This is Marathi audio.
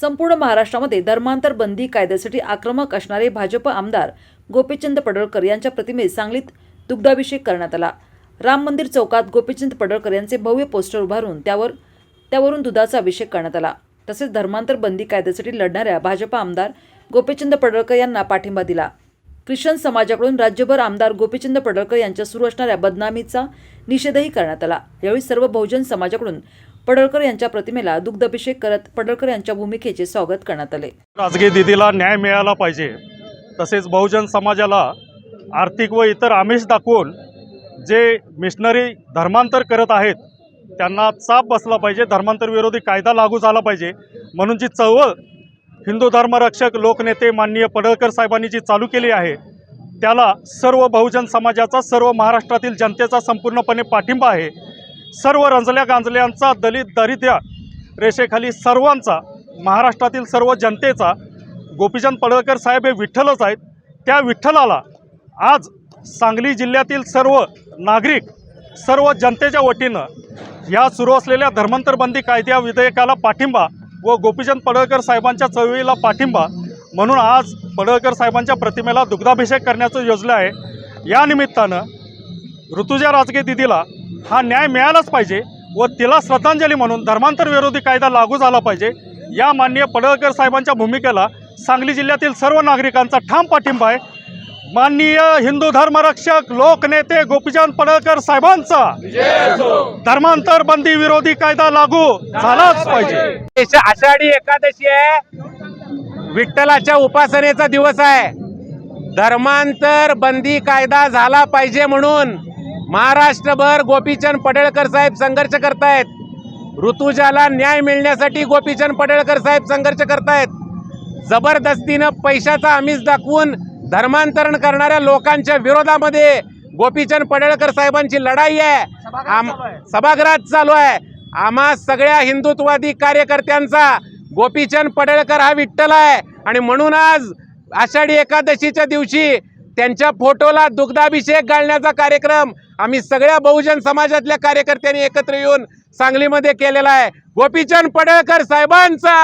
संपूर्ण महाराष्ट्रामध्ये धर्मांतर बंदी कायद्यासाठी आक्रमक असणारे भाजप आमदार गोपीचंद पडळकर यांच्या प्रतिमेस सांगलीत दुग्धाभिषेक करण्यात आला. राम मंदिर चौकात गोपीचंद पडळकर यांचे भव्य पोस्टर उभारून त्यावर त्यावरून दुधाचा अभिषेक करण्यात आला. तसेच धर्मांतर बंदी कायद्यासाठी लढणाऱ्या भाजप आमदार गोपीचंद पडळकर यांना पाठिंबा दिला. ख्रिश्चन समाजाकडून राज्यभर आमदार गोपीचंद पडळकर यांच्या सुरू असणाऱ्या बदनामीचा निषेधही करण्यात आला. यावेळी सर्व बहुजन समाजाकडून पडळकर यांच्या प्रतिमेला दुग्धाभिषेक करत पडळकर यांच्या भूमिकेचे स्वागत करण्यात आले. राजगी दिदीला न्याय मिळाला पाहिजे. तसेच बहुजन समाजाला आर्थिक व इतर आमिष दाखवून जे मिशनरी धर्मांतर करत आहेत त्यांना चाप बसला पाहिजे. धर्मांतर विरोधी कायदा लागू झाला पाहिजे. म्हणून जी चळवळ हिंदू धर्मरक्षक लोकनेते माननीय पडळकर साहेबांनी जी चालू केली आहे त्याला सर्व बहुजन समाजाचा सर्व महाराष्ट्रातील जनतेचा संपूर्णपणे पाठिंबा आहे. सर्व रंजल्या गांजल्यांचा दलित दरिद्र रेषेखाली सर्वांचा महाराष्ट्रातील सर्व जनतेचा गोपीचंद पडळकर साहेब हे विठ्ठलच आहेत. त्या विठ्ठलाला आज सांगली जिल्ह्यातील सर्व नागरिक सर्व जनतेच्या वतीनं ह्या सुरू असलेल्या धर्मांतरबंदी कायद्या विधेयकाला पाठिंबा व गोपीचंद पडळकर साहेबांच्या चळवळीला पाठिंबा म्हणून आज पडळकर साहेबांच्या प्रतिमेला दुग्धाभिषेक करण्याचं योजलं आहे. या निमित्तानं ऋतुजा राजगे दिदीला हा न्याय मिळालाच पाहिजे व तिला श्रद्धांजली म्हणून धर्मांतर विरोधी कायदा लागू झाला पाहिजे. या माननीय पडळकर साहेबांच्या भूमिकेला सांगली जिल्ह्यातील सर्व नागरिकांचा ठाम पाठिंबा आहे. माननीय हिंदू धर्मरक्षक लोकनेते गोपीचंद पडळकर साहेबांचा धर्मांतर बंदी विरोधी कायदा लागू झालाच पाहिजे. आषाढी एकादशी आहे. विठ्ठलाच्या उपासनेचा दिवस आहे. धर्मांतर बंदी कायदा झाला पाहिजे म्हणून महाराष्ट्रभर गोपीचंद पडळकर साहेब संघर्ष करतायत. ऋतुजाला न्याय मिळण्यासाठी गोपीचंद पडळकर साहेब संघर्ष करतायत. जबरदस्तीनं पैशाचा आमिष दाखवून धर्मांतरण करणाऱ्या लोकांच्या विरोधामध्ये गोपीचंद पडळकर साहेबांची लढाई आहे. आम सभागृहात चालू आहे. आम्हा सगळ्या हिंदुत्ववादी कार्यकर्त्यांचा गोपीचंद पडळकर हा विठ्ठल आहे. आणि म्हणून आज आषाढी एकादशीच्या दिवशी त्यांच्या फोटोला दुग्धाभिषेक घालण्याचा कार्यक्रम आम्ही सगळ्या बहुजन समाजातल्या कार्यकर्त्यांनी एकत्र येऊन सांगलीमध्ये केलेला आहे. गोपीचंद पडळकर साहेबांचा!